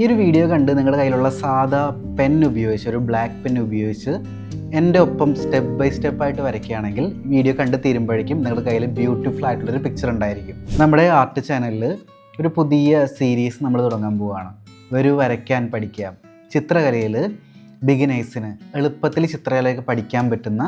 ഈ ഒരു വീഡിയോ കണ്ട് നിങ്ങളുടെ കയ്യിലുള്ള സാധാ പെൻ ഉപയോഗിച്ച് ഒരു ബ്ലാക്ക് പെൻ ഉപയോഗിച്ച് എന്റെ ഒപ്പം സ്റ്റെപ്പ് ബൈ സ്റ്റെപ്പ് ആയിട്ട് വരയ്ക്കുകയാണെങ്കിൽ വീഡിയോ കണ്ട് തീരുമ്പോഴേക്കും നിങ്ങളുടെ കയ്യിൽ ബ്യൂട്ടിഫുൾ ആയിട്ടുള്ളൊരു പിക്ചർ ഉണ്ടായിരിക്കും. നമ്മുടെ ആർട്ട് ചാനലിൽ ഒരു പുതിയ സീരീസ് നമ്മൾ തുടങ്ങാൻ പോവുകയാണ് വരൂ വരയ്ക്കാൻ പഠിക്കാം ചിത്രകലയിൽ ബിഗിനേഴ്സിന് എളുപ്പത്തിൽ ചിത്രകലയൊക്കെ പഠിക്കാൻ പറ്റുന്ന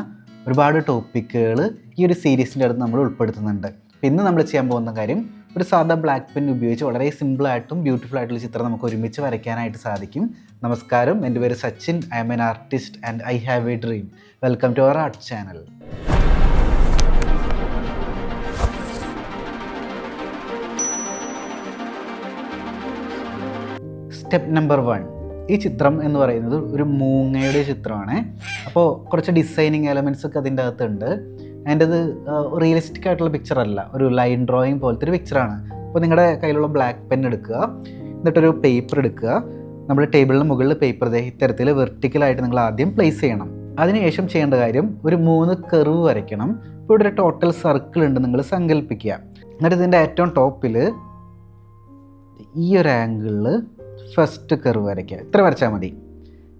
ഒരുപാട് ടോപ്പിക്കുകൾ ഈ ഒരു സീരീസിന്റെ അടുത്ത് നമ്മൾ ഉൾപ്പെടുത്തുന്നുണ്ട്. ഇന്ന് നമ്മൾ ചെയ്യാൻ പോകുന്ന കാര്യം ഒരു സാധാ ബ്ലാക്ക് പെൻ ഉപയോഗിച്ച് വളരെ സിമ്പിളായിട്ടും ബ്യൂട്ടിഫുൾ ആയിട്ടുള്ള ചിത്രം നമുക്ക് ഒരുമിച്ച് വരയ്ക്കാനായിട്ട് സാധിക്കും. നമസ്കാരം. എന്റെ പേര് Sachin. I am an artist and I have a dream welcome to our art channel step number one ഈ ചിത്രം എന്ന് പറയുന്നത് ഒരു മൂങ്ങയുടെ ചിത്രമാണ്. അപ്പോൾ കുറച്ച് ഡിസൈനിങ് എലമെന്റ്സ് ഒക്കെ അതിന്റെ അകത്തുണ്ട്. അതിന്റെ അത് റിയലിസ്റ്റിക് ആയിട്ടുള്ള പിക്ചർ അല്ല. ഒരു ലൈൻ ഡ്രോയിങ് പോലത്തെ ഒരു പിക്ചറാണ് അപ്പോൾ നിങ്ങളുടെ കയ്യിലുള്ള ബ്ലാക്ക് പെൻ എടുക്കുക. എന്നിട്ടൊരു പേപ്പർ എടുക്കുക. നമ്മുടെ ടേബിളിന് മുകളിൽ പേപ്പർ ദേ ഇത്തരത്തിൽ വെർട്ടിക്കലായിട്ട് നിങ്ങൾ ആദ്യം പ്ലേസ് ചെയ്യണം. അതിനുശേഷം ചെയ്യേണ്ട കാര്യം ഒരു മൂന്ന് കെർവ് വരയ്ക്കണം. ഇപ്പോൾ ഇവിടെ ഒരു ടോട്ടൽ സർക്കിൾ ഉണ്ട് നിങ്ങൾ സങ്കല്പിക്കുക എന്നിട്ട് ഇതിന്റെ ഏറ്റവും ടോപ്പിൽ ഈ ഒരു ആംഗിളിൽ ഫസ്റ്റ് കർവ് വരയ്ക്കുക. ഇത്ര വരച്ചാൽ മതി.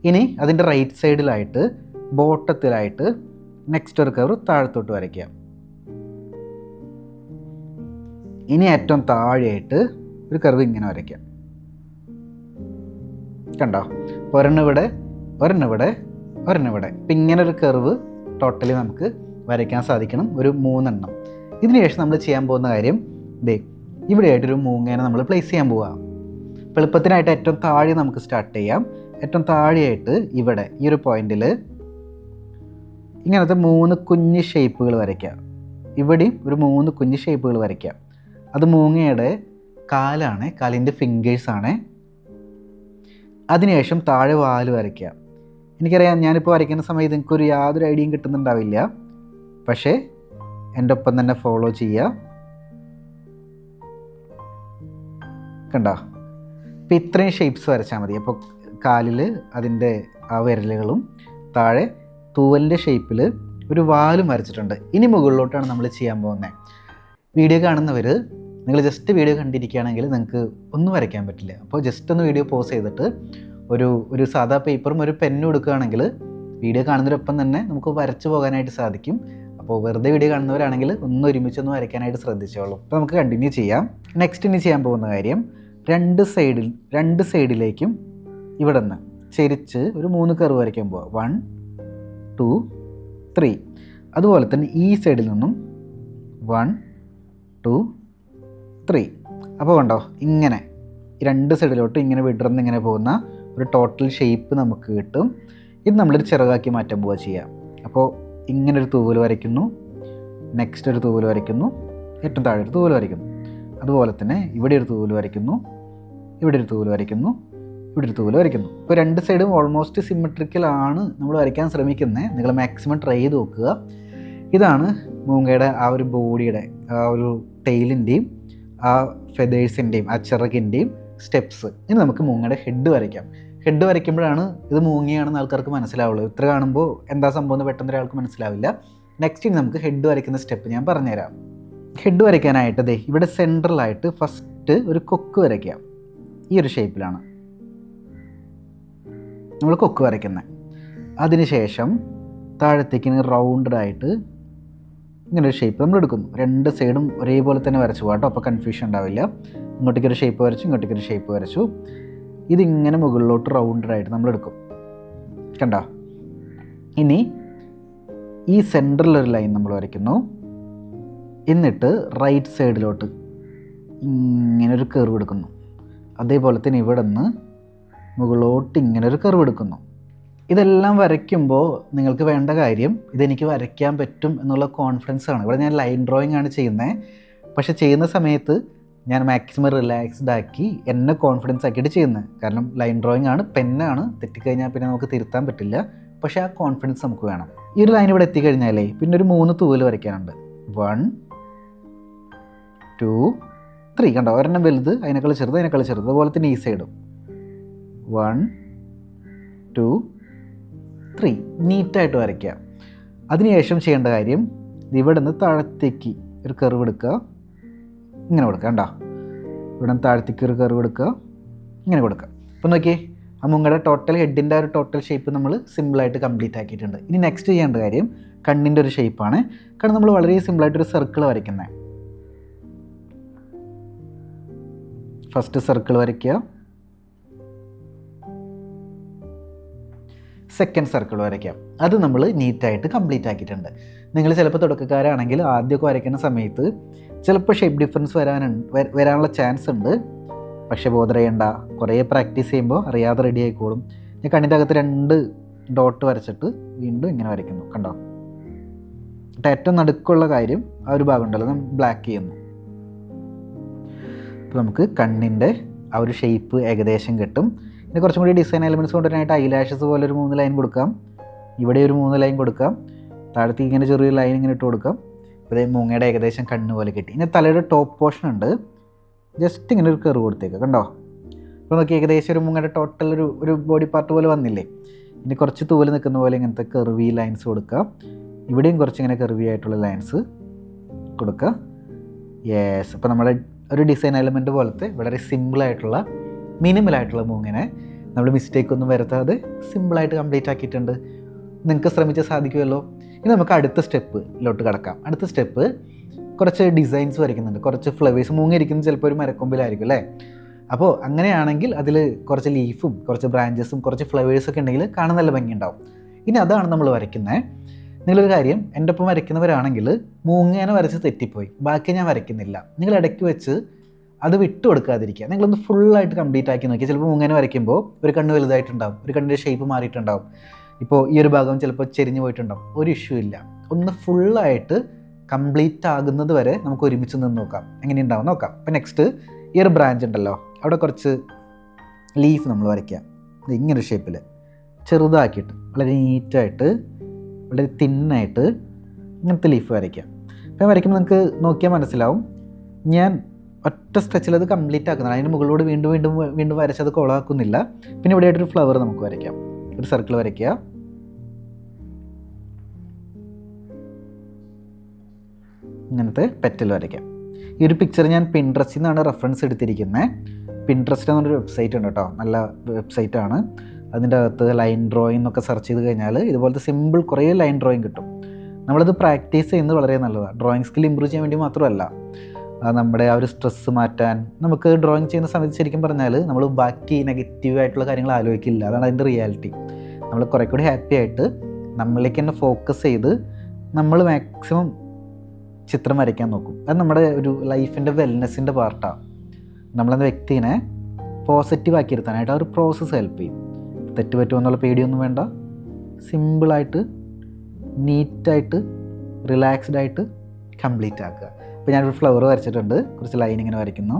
ഇനി അതിന്റെ റൈറ്റ് സൈഡിലായിട്ട് ബോട്ടത്തിലായിട്ട് നെക്സ്റ്റ് ഒരു കർവ് താഴത്തോട്ട് വരയ്ക്കാം. ഇനി ഏറ്റവും താഴെയായിട്ട് ഒരു കർവ് ഇങ്ങനെ വരയ്ക്കാം. കണ്ടോ? ഒരെണ്ണിവിടെ ഒരെണ്ണിവിടെ ഒരെണ്ണിവിടെ. ഇപ്പം ഇങ്ങനെ ഒരു കർവ് ടോട്ടലി നമുക്ക് വരയ്ക്കാൻ സാധിക്കണം. ഒരു മൂന്നെണ്ണം. ഇതിനുശേഷം നമ്മൾ ചെയ്യാൻ പോകുന്ന കാര്യം ദേ ഇവിടെയായിട്ടൊരു മൂങ്ങേനെ നമ്മൾ പ്ലേസ് ചെയ്യാൻ പോവാം. എളുപ്പത്തിനായിട്ട് ഏറ്റവും താഴെ നമുക്ക് സ്റ്റാർട്ട് ചെയ്യാം. ഏറ്റവും താഴെയായിട്ട് ഇവിടെ ഈ ഒരു പോയിന്റിൽ ഇങ്ങനത്തെ മൂന്ന് കുഞ്ഞ് ഷേപ്പുകൾ വരയ്ക്കാം ഇവിടെയും ഒരു മൂന്ന് കുഞ്ഞ് ഷേപ്പുകൾ വരയ്ക്കാം അത് മൂങ്ങയുടെ കാലാണ് കാലിന്റെ ഫിംഗേഴ്സാണ് അതിനുശേഷം താഴെ വാൽ വരയ്ക്കാം എനിക്കറിയാം ഞാനിപ്പോൾ വരയ്ക്കുന്ന സമയത്ത് എനിക്കൊരു യാതൊരു ഐഡിയയും കിട്ടുന്നുണ്ടാവില്ല. പക്ഷേ എന്റെ ഒപ്പം തന്നെ ഫോളോ ചെയ്യുക. കണ്ടോ? അപ്പോൾ ഇത്രയും ഷേപ്സ് വരച്ചാൽ മതി. അപ്പോൾ കാലിൽ അതിന്റെ ആ വിരലുകളും താഴെ തൂവലിന്റെ ഷേപ്പിൽ ഒരു വാലും വരച്ചിട്ടുണ്ട്. ഇനി മുകളിലോട്ടാണ് നമ്മൾ ചെയ്യാൻ പോകുന്നത് വീഡിയോ കാണുന്നവർ നിങ്ങൾ ജസ്റ്റ് വീഡിയോ കണ്ടിരിക്കുകയാണെങ്കിൽ നിങ്ങൾക്ക് ഒന്നും വരയ്ക്കാൻ പറ്റില്ല. അപ്പോൾ ജസ്റ്റ് ഒന്ന് വീഡിയോ പോസ് ചെയ്തിട്ട് ഒരു ഒരു സാധാ പേപ്പറും ഒരു പെന്നും എടുക്കുകയാണെങ്കിൽ വീഡിയോ കാണുന്നതിനൊപ്പം തന്നെ നമുക്ക് വരച്ചു പോകാനായിട്ട് സാധിക്കും. അപ്പോൾ വെറുതെ വീഡിയോ കാണുന്നവരാണെങ്കിൽ ഒന്ന് ഒരുമിച്ചൊന്ന് വരയ്ക്കാനായിട്ട് ശ്രദ്ധിച്ചോളൂ. അപ്പോൾ നമുക്ക് കണ്ടിന്യൂ ചെയ്യാം. നെക്സ്റ്റ് ഇനി ചെയ്യാൻ പോകുന്ന കാര്യം രണ്ട് സൈഡിൽ രണ്ട് സൈഡിലേക്കും ഇവിടെ നിന്ന് ചെരിച്ച് ഒരു മൂന്ന് കർവ് വരയ്ക്കാൻ പോവാം. വൺ ടു ത്രീ അതുപോലെ തന്നെ ഈ സൈഡിൽ നിന്നും വൺ ടു ത്രീ അപ്പോൾ കണ്ടോ ഇങ്ങനെ. രണ്ട് സൈഡിലോട്ട് ഇങ്ങനെ വിടർന്ന് ഇങ്ങനെ പോകുന്ന ഒരു ടോട്ടൽ ഷേപ്പ് നമുക്ക് കിട്ടും. ഇത് നമ്മളൊരു ചെറുതാക്കി മാറ്റാൻ പോവുക ചെയ്യാം. അപ്പോൾ ഇങ്ങനെ ഒരു തൂവൽ വരയ്ക്കുന്നു. നെക്സ്റ്റ് ഒരു തൂവൽ വരയ്ക്കുന്നു. ഏറ്റവും താഴെ ഒരു തൂവൽ വരയ്ക്കുന്നു. അതുപോലെ തന്നെ ഇവിടെ ഒരു തൂവൽ വരയ്ക്കുന്നു. ഇവിടെ ഒരു തൂവൽ വരയ്ക്കുന്നു. ഇവിടെ ഒരു വരയ്ക്കുന്നു. ഇപ്പോൾ രണ്ട് സൈഡും ഓൾമോസ്റ്റ് സിമ്മെട്രിക്കലാണ് നമ്മൾ വരയ്ക്കാൻ ശ്രമിക്കുന്നത് നിങ്ങൾ മാക്സിമം ട്രൈ ചെയ്ത് നോക്കുക. ഇതാണ് മൂങ്ങയുടെ ആ ഒരു ബോഡിയുടെ ആ ഒരു ടെയിലിന്റെയും ആ ഫെതേഴ്സിന്റെയും ആ ചിറകിന്റെയും സ്റ്റെപ്സ് ഇനി നമുക്ക് മൂങ്ങയുടെ ഹെഡ് വരയ്ക്കാം. ഹെഡ് വരയ്ക്കുമ്പോഴാണ് ഇത് മൂങ്ങിയാണെന്ന് ആൾക്കാർക്ക് മനസ്സിലാവുള്ളൂ. ഇത്ര കാണുമ്പോൾ എന്താ സംഭവം എന്ന് പെട്ടെന്ന് ഒരാൾക്ക് മനസ്സിലാവില്ല. നെക്സ്റ്റ് ഇനി നമുക്ക് ഹെഡ് വരയ്ക്കുന്ന സ്റ്റെപ്പ് ഞാൻ പറഞ്ഞുതരാം. ഹെഡ് വരയ്ക്കാനായിട്ട് ദേ ഇവിടെ സെൻട്രലായിട്ട് ഫസ്റ്റ് ഒരു കൊക്ക് വരയ്ക്കാം. ഈ ഒരു ഷേപ്പിലാണ് നമ്മൾ കൊക്ക് വരയ്ക്കുന്നത് അതിനുശേഷം താഴത്തേക്ക് ഇങ്ങനെ ആയിട്ട് ഇങ്ങനെ ഒരു ഷേപ്പ് നമ്മൾ എടുക്കുന്നു. രണ്ട് സൈഡും ഒരേപോലെ തന്നെ വരച്ചു. പോകാം കേട്ടോ അപ്പോൾ കൺഫ്യൂഷൻ ഉണ്ടാവില്ല. ഇങ്ങോട്ടേക്കൊരു ഷേപ്പ് വരച്ചു ഇങ്ങോട്ടേക്കൊരു ഷേപ്പ് വരച്ചു. ഇതിങ്ങനെ മുകളിലോട്ട് റൗണ്ടഡായിട്ട് നമ്മൾ എടുക്കും. കണ്ടോ? ഇനി ഈ സെന്ററിലൊരു ലൈൻ നമ്മൾ വരയ്ക്കുന്നു. എന്നിട്ട് റൈറ്റ് സൈഡിലോട്ട് ഇങ്ങനെ ഒരു കർവ് എടുക്കുന്നു. അതേപോലെ തന്നെ ഇവിടെ നിന്ന് മുകളിലോട്ട് ഇങ്ങനെ ഒരു കർവ് എടുക്കുന്നു. ഇതെല്ലാം വരയ്ക്കുമ്പോൾ നിങ്ങൾക്ക് വേണ്ട കാര്യം ഇതെനിക്ക് വരയ്ക്കാൻ പറ്റും എന്നുള്ള കോൺഫിഡൻസ് ആണ്. ഇവിടെ ഞാൻ ലൈൻ ഡ്രോയിങ് ആണ് ചെയ്യുന്നത് പക്ഷേ ചെയ്യുന്ന സമയത്ത് ഞാൻ മാക്സിമം റിലാക്സ്ഡ് ആക്കി എന്നെ കോൺഫിഡൻസ് ആക്കിയിട്ട് ചെയ്യുന്നത് കാരണം ലൈൻ ഡ്രോയിങ് ആണ് പെന്നാണ് തെറ്റിക്കഴിഞ്ഞാൽ പിന്നെ നമുക്ക് തിരുത്താൻ പറ്റില്ല. പക്ഷേ ആ കോൺഫിഡൻസ് നമുക്ക് വേണം. ഈ ഒരു ലൈൻ ഇവിടെ എത്തിക്കഴിഞ്ഞാലേ പിന്നെ ഒരു മൂന്ന് തൂവൽ വരയ്ക്കാനുണ്ട്. വൺ ടു ത്രീ കണ്ടോ? ഒരെണ്ണം വലുത് അതിനേക്കാൾ ചെറുത് അതിനേക്കാൾ ചെറുത്. അതുപോലെ തന്നെ ഈ സൈഡും വൺ ടു ത്രീ. നീറ്റായിട്ട് വരയ്ക്കുക അതിനുശേഷം ചെയ്യേണ്ട കാര്യം ഇവിടെ നിന്ന് താഴത്തേക്ക് ഒരു കർവ് എടുക്കുക. ഇങ്ങനെ കൊടുക്കുക കണ്ടോ? ഇവിടെ നിന്ന് താഴത്തേക്ക് ഒരു കർവ് എടുക്കുക ഇങ്ങനെ കൊടുക്കുക. അപ്പോൾ നോക്കിയേ ആ മുങ്ങളുടെ ടോട്ടൽ ഹെഡിന്റെ ഒരു ടോട്ടൽ ഷേപ്പ് നമ്മൾ സിമ്പിളായിട്ട് കംപ്ലീറ്റ് ആക്കിയിട്ടുണ്ട്. ഇനി നെക്സ്റ്റ് ചെയ്യേണ്ട കാര്യം കണ്ണിന്റെ ഒരു ഷേപ്പാണ് കാരണം നമ്മൾ വളരെ സിമ്പിളായിട്ടൊരു സർക്കിൾ വരയ്ക്കുന്നത് ഫസ്റ്റ് സർക്കിൾ വരയ്ക്കുക. സെക്കൻഡ് സർക്കിൾ വരയ്ക്കാം. അത് നമ്മൾ നീറ്റായിട്ട് കംപ്ലീറ്റ് ആക്കിയിട്ടുണ്ട്. നിങ്ങൾ ചിലപ്പോൾ തുടക്കക്കാരാണെങ്കിൽ ആദ്യമൊക്കെ വരയ്ക്കുന്ന സമയത്ത് ചിലപ്പോൾ ഷേപ്പ് ഡിഫറൻസ് വരാനുണ്ട് വരാനുള്ള ചാൻസ് ഉണ്ട്. പക്ഷെ ബോധറിയണ്ട കുറേ പ്രാക്ടീസ് ചെയ്യുമ്പോൾ അറിയാതെ റെഡി ആയിക്കോളും. ഞാൻ കണ്ണിന്റെ അകത്ത് രണ്ട് ഡോട്ട് വരച്ചിട്ട് വീണ്ടും ഇങ്ങനെ വരയ്ക്കുന്നു. കണ്ടോ? ഏറ്റവും നടുക്കുള്ള കാര്യം ആ ഒരു ഭാഗം ഉണ്ടല്ലോ. നമ്മൾ ബ്ലാക്ക് ചെയ്യുന്നു. അപ്പോൾ നമുക്ക് കണ്ണിന്റെ ആ ഒരു ഷേപ്പ് ഏകദേശം കിട്ടും. പിന്നെ കുറച്ചും കൂടി ഡിസൈൻ എലമെന്റ്സ് കൊണ്ടുവരാനായിട്ട് ഐലാഷസ് പോലെ ഒരു മൂന്ന് ലൈൻ കൊടുക്കാം. ഇവിടെ ഒരു മൂന്ന് ലൈൻ കൊടുക്കാം. താഴത്തേക്ക് ഇങ്ങനെ ചെറിയൊരു ലൈൻ ഇങ്ങനെ ഇട്ട് കൊടുക്കാം. അതേ മൂങ്ങയുടെ ഏകദേശം കണ്ണ് പോലെ കിട്ടി. ഇനി തലയുടെ ടോപ്പ് പോർഷൻ ഉണ്ട്. ജസ്റ്റ് ഇങ്ങനെ ഒരു കെറിവ് കൊടുത്തേക്ക് കണ്ടോ? അപ്പോൾ നോക്കി ഏകദേശം ഒരു മൂങ്ങയുടെ ടോട്ടൽ ഒരു ഒരു ബോഡി പാർട്ട് പോലെ വന്നില്ലേ? ഇനി കുറച്ച് തൂവൽ നിൽക്കുന്ന പോലെ ഇങ്ങനത്തെ കെർവി ലൈൻസ് കൊടുക്കാം. ഇവിടെയും കുറച്ച് ഇങ്ങനെ കെർവി ആയിട്ടുള്ള ലൈൻസ് കൊടുക്കുക യെസ് അപ്പോൾ നമ്മുടെ ഒരു ഡിസൈൻ എലമെന്റ് പോലത്തെ വളരെ സിമ്പിളായിട്ടുള്ള മിനിമലായിട്ടുള്ള മൂങ്ങിനെ നമ്മൾ മിസ്റ്റേക്ക് ഒന്നും വരുത്താതെ സിമ്പിളായിട്ട് കംപ്ലീറ്റ് ആക്കിയിട്ടുണ്ട്. നിങ്ങൾക്ക് ശ്രമിച്ചാൽ സാധിക്കുമല്ലോ. ഇനി നമുക്ക് അടുത്ത സ്റ്റെപ്പിലോട്ട് കിടക്കാം. അടുത്ത സ്റ്റെപ്പ് കുറച്ച് ഡിസൈൻസ് വരയ്ക്കുന്നുണ്ട്. കുറച്ച് ഫ്ലവേഴ്സ് മൂങ്ങിയിരിക്കുന്നത് ചിലപ്പോൾ ഒരു മരക്കൊമ്പിലായിരിക്കും അല്ലേ? അപ്പോൾ അങ്ങനെയാണെങ്കിൽ അതിൽ കുറച്ച് ലീഫും കുറച്ച് ബ്രാഞ്ചസും കുറച്ച് ഫ്ലവേഴ്സൊക്കെ ഉണ്ടെങ്കിൽ കാണാൻ നല്ല ഭംഗിയുണ്ടാവും. ഇനി അതാണ് നമ്മൾ വരയ്ക്കുന്നത്. നിങ്ങളൊരു കാര്യം എന്റെ ഒപ്പം വരയ്ക്കുന്നവരാണെങ്കിൽ മൂങ്ങേനെ വരച്ച് തെറ്റിപ്പോയി. ബാക്കി ഞാൻ വരയ്ക്കുന്നില്ല. നിങ്ങൾ ഇടയ്ക്ക് വെച്ച് അത് വിട്ടു കൊടുക്കാതിരിക്കുക. നിങ്ങളൊന്ന് ഫുള്ളായിട്ട് കംപ്ലീറ്റ് ആക്കി നോക്കി ചിലപ്പോൾ മൂങ്ങനെ വരയ്ക്കുമ്പോൾ ഒരു കണ്ണ് വലുതായിട്ടുണ്ടാവും ഒരു കണ്ണിന്റെ ഷേപ്പ് മാറിയിട്ടുണ്ടാവും. ഇപ്പോൾ ഈ ഒരു ഭാഗം ചിലപ്പോൾ ചെരിഞ്ഞു പോയിട്ടുണ്ടാവും. ഒരു ഇഷ്യൂ ഇല്ല. ഒന്ന് ഫുള്ളായിട്ട് കംപ്ലീറ്റ് ആകുന്നത് വരെ നമുക്ക് ഒരുമിച്ച് നിന്ന് നോക്കാം. എങ്ങനെ ഉണ്ടാവും നോക്കാം. അപ്പോൾ നെക്സ്റ്റ് ഈ ഒരു ബ്രാഞ്ച് ഉണ്ടല്ലോ. അവിടെ കുറച്ച് ലീഫ് നമ്മൾ വരയ്ക്കാം ഇങ്ങനെ ഇങ്ങനൊരു ഷേപ്പിൽ ചെറുതാക്കിയിട്ട് വളരെ നീറ്റായിട്ട് വളരെ തിന്നായിട്ട് ഇങ്ങനത്തെ ലീഫ് വരയ്ക്കാം അപ്പോൾ വരയ്ക്കുമ്പോൾ നിങ്ങൾക്ക് നോക്കിയാൽ മനസ്സിലാവും. ഞാൻ ഒറ്റ സ്ട്രെച്ചിൽ അത് കംപ്ലീറ്റ് ആക്കുന്നതാണ് അതിന് മുകളിലൂടെ വീണ്ടും വീണ്ടും വീണ്ടും വരച്ചത് കുളമാക്കുന്നില്ല പിന്നെ ഇവിടെ ആയിട്ടൊരു ഫ്ലവർ നമുക്ക് വരയ്ക്കാം. ഒരു സർക്കിൾ വരയ്ക്കുക. ഇങ്ങനത്തെ പെറ്റൽ വരയ്ക്കാം. ഈ ഒരു പിക്ചർ ഞാൻ പിൻട്രസ്റ്റിൽ നിന്നാണ് റെഫറൻസ് എടുത്തിരിക്കുന്നത് പിൻട്രസ്റ്റ് എന്നൊരു വെബ്സൈറ്റ് ഉണ്ട് കേട്ടോ നല്ല വെബ്സൈറ്റ് ആണ്. അതിന്റെ അകത്ത് ലൈൻ ഡ്രോയിങ് എന്നൊക്കെ സെർച്ച് ചെയ്ത് കഴിഞ്ഞാൽ ഇതുപോലത്തെ സിമ്പിൾ കുറേ ലൈൻ ഡ്രോയിങ് കിട്ടും. നമ്മളത് പ്രാക്ടീസ് ചെയ്യുന്നത് വളരെ നല്ലതാണ് ഡ്രോയിങ് സ്കിൽ ഇമ്പ്രൂവ് ചെയ്യാൻ വേണ്ടി മാത്രമല്ല. നമ്മുടെ ആ ഒരു സ്ട്രെസ്സ് മാറ്റാൻ. നമുക്ക് ഡ്രോയിങ് ചെയ്യുന്ന സമയത്ത് ശരിക്കും പറഞ്ഞാൽ നമ്മൾ ബാക്കി നെഗറ്റീവ് ആയിട്ടുള്ള കാര്യങ്ങൾ ആലോചിക്കില്ല. അതാണ് അതിന്റെ റിയാലിറ്റി നമ്മൾ കുറേ കൂടി ഹാപ്പി ആയിട്ട് നമ്മളിലേക്ക് തന്നെ ഫോക്കസ് ചെയ്ത് നമ്മൾ മാക്സിമം ചിത്രം വരയ്ക്കാൻ നോക്കും. അത് നമ്മുടെ ഒരു ലൈഫിന്റെ വെൽനെസ്സിന്റെ പാർട്ടാണ് നമ്മളെന്ന വ്യക്തിനെ പോസിറ്റീവ് ആക്കി ഇരുത്താനായിട്ട് ആ ഒരു പ്രോസസ്സ് ഹെൽപ്പ് ചെയ്യും. തെറ്റ് പറ്റുമെന്നുള്ള പേടിയൊന്നും വേണ്ട. സിമ്പിളായിട്ട് നീറ്റായിട്ട് റിലാക്സ്ഡ് ആയിട്ട് കംപ്ലീറ്റ് ആക്കുക. ഇപ്പോൾ ഞാനൊരു ഫ്ലവർ വരച്ചിട്ടുണ്ട്. കുറച്ച് ലൈൻ ഇങ്ങനെ വരയ്ക്കുന്നു.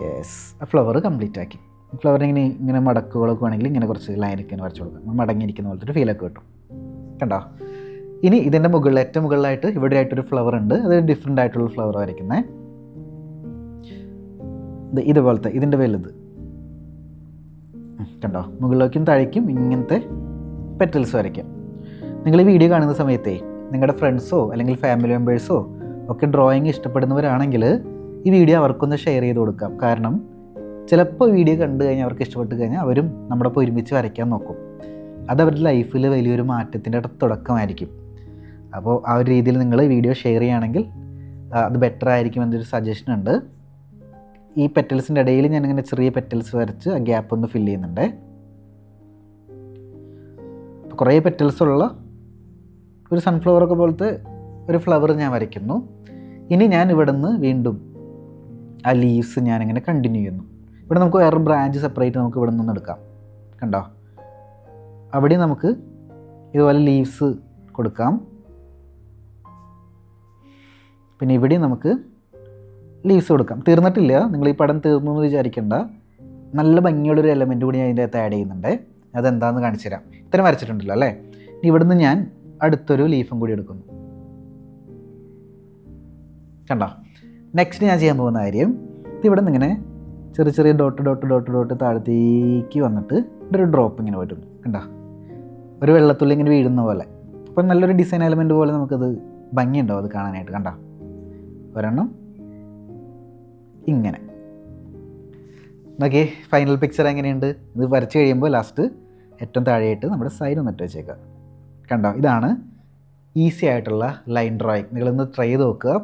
യെസ് ആ ഫ്ലവർ കംപ്ലീറ്റ് ആക്കി. ഫ്ലവർ ഇങ്ങനെ ഇങ്ങനെ മടക്കുകളൊക്കെ വേണമെങ്കിൽ ഇങ്ങനെ കുറച്ച് ലൈനൊക്കെ വരച്ചു കൊടുക്കാം. മടങ്ങിയിരിക്കുന്ന പോലത്തെ ഒരു ഫീലൊക്കെ കിട്ടും. കണ്ടോ? ഇനി ഇതിന്റെ മുകളിൽ ഏറ്റവും മുകളിലായിട്ട് ഇവിടെ ആയിട്ടൊരു ഫ്ലവർ ഉണ്ട്. അത് ഡിഫറെന്റ് ആയിട്ടുള്ള ഫ്ലവർ വരയ്ക്കുന്നത് ഇത് ഇതുപോലത്തെ ഇതിന്റെ വലുത്. കണ്ടോ? മുകളിലേക്കും താഴേക്കും ഇങ്ങനത്തെ പെറ്റൽസ് വരയ്ക്കാം. നിങ്ങൾ ഈ വീഡിയോ കാണുന്ന സമയത്തേ നിങ്ങളുടെ ഫ്രണ്ട്സോ അല്ലെങ്കിൽ ഫാമിലി മെമ്പേഴ്സോ ഒക്കെ ഡ്രോയിങ് ഇഷ്ടപ്പെടുന്നവരാണെങ്കിൽ ഈ വീഡിയോ അവർക്കൊന്ന് ഷെയർ ചെയ്ത് കൊടുക്കാം. കാരണം ചിലപ്പോൾ വീഡിയോ കണ്ടു കഴിഞ്ഞാൽ അവർക്ക് ഇഷ്ടപ്പെട്ട് കഴിഞ്ഞാൽ അവരും നമ്മുടെ ഒപ്പം ഒരുമിച്ച് വരയ്ക്കാൻ നോക്കും. അത് അവരുടെ ലൈഫിൽ വലിയൊരു മാറ്റത്തിന്റെ തുടക്കമായിരിക്കും. അപ്പോൾ ആ ഒരു രീതിയിൽ നിങ്ങൾ വീഡിയോ ഷെയർ ചെയ്യുകയാണെങ്കിൽ അത് ബെറ്റർ ആയിരിക്കും എന്നൊരു സജഷൻ ഉണ്ട്. ഈ പെറ്റൽസിന്റെ ഇടയിൽ ഞാൻ ഇങ്ങനെ ചെറിയ പെറ്റൽസ് വരച്ച് ആ ഗ്യാപ്പ് ഒന്ന് ഫില്ല് ചെയ്യുന്നുണ്ട്. കുറേ പെറ്റൽസ് ഉള്ള ഒരു സൺഫ്ലവർ ഒക്കെ പോലത്തെ ഒരു ഫ്ലവർ ഞാൻ വരയ്ക്കുന്നു. ഇനി ഞാൻ ഇവിടെ നിന്ന് വീണ്ടും ആ ലീവ്സ് ഞാനിങ്ങനെ കണ്ടിന്യൂ ചെയ്യുന്നു. ഇവിടെ നമുക്ക് വേറെ ബ്രാഞ്ച് സെപ്പറേറ്റ് നമുക്ക് ഇവിടെ നിന്ന് എടുക്കാം. കണ്ടോ? അവിടെ നമുക്ക് ഇതുപോലെ ലീവ്സ് കൊടുക്കാം. പിന്നെ ഇവിടെ നമുക്ക് ലീവ്സ് കൊടുക്കാം. തീർന്നിട്ടില്ല. നിങ്ങൾ ഈ പടം തീർന്നു എന്ന് വിചാരിക്കേണ്ട. നല്ല ഭംഗിയുള്ളൊരു എലമെന്റ് കൂടി ഞാൻ അതിന്റെ അകത്ത് ആഡ് ചെയ്യുന്നുണ്ട്. അതെന്താണെന്ന് കാണിച്ചു തരാം ഇത്രയും വരച്ചിട്ടുണ്ടല്ലോ അല്ലേ? ഇവിടുന്ന് ഞാൻ അടുത്തൊരു ലീഫും കൂടി എടുക്കുന്നു. കണ്ടോ? നെക്സ്റ്റ് ഞാൻ ചെയ്യാൻ പോകുന്ന കാര്യം ഇവിടെ നിന്ന് ഇങ്ങനെ ചെറിയ ചെറിയ ഡോട്ട് ഡോട്ട് ഡോട്ട് ഡോട്ട് താഴത്തേക്ക് വന്നിട്ട് ഇവിടെ ഒരു ഡ്രോപ്പ് ഇങ്ങനെ പറ്റുന്നു കണ്ടോ? ഒരു വെള്ളത്തുള്ളി ഇങ്ങനെ വീഴുന്ന പോലെ. അപ്പം നല്ലൊരു ഡിസൈൻ എലമെന്റ് പോലെ നമുക്കത് ഭംഗിയുണ്ടാവും അത് കാണാനായിട്ട്. കണ്ടോ? ഒരെണ്ണം ഇങ്ങനെ. നോക്കിയേ ഫൈനൽ പിക്ചർ എങ്ങനെയുണ്ട്? ഇത് വരച്ച് കഴിയുമ്പോൾ ലാസ്റ്റ് ഏറ്റവും താഴെയായിട്ട് നമ്മുടെ സൈഡ് ഒന്ന് ഇട്ട് വെച്ചേക്കുക. കണ്ടോ? ഇതാണ് ഈസി ആയിട്ടുള്ള ലൈൻ ഡ്രോയിങ് നിങ്ങളൊന്ന് ട്രൈ ചെയ്ത് നോക്കുക.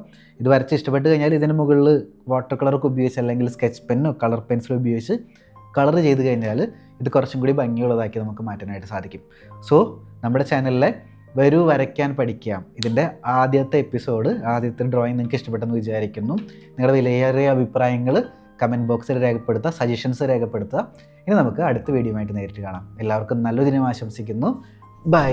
ഇത് വരച്ച് ഇഷ്ടപ്പെട്ട് കഴിഞ്ഞാൽ ഇതിന് മുകളിൽ വാട്ടർ കളറൊക്കെ ഉപയോഗിച്ച് അല്ലെങ്കിൽ സ്കെച്ച് പെന്നോ കളർ പെൻസിലോ ഉപയോഗിച്ച് കളർ ചെയ്ത് കഴിഞ്ഞാൽ ഇത് കുറച്ചും കൂടി ഭംഗിയുള്ളതാക്കി നമുക്ക് മാറ്റാനായിട്ട് സാധിക്കും. സോ നമ്മുടെ ചാനലിലെ വരൂ വരയ്ക്കാൻ പഠിക്കാം. ഇതിന്റെ ആദ്യത്തെ എപ്പിസോഡ് ആദ്യത്തെ ഡ്രോയിങ് നിങ്ങൾക്ക് ഇഷ്ടപ്പെട്ടെന്ന് വിചാരിക്കുന്നു. നിങ്ങളുടെ വിലയേറിയ അഭിപ്രായങ്ങൾ കമന്റ് ബോക്സിൽ രേഖപ്പെടുത്തുക സജഷൻസ് രേഖപ്പെടുത്തുക. ഇനി നമുക്ക് അടുത്ത വീഡിയോ ആയിട്ട് നേരിട്ട് കാണാം. എല്ലാവർക്കും നല്ലൊരു ദിനം ആശംസിക്കുന്നു. ബൈ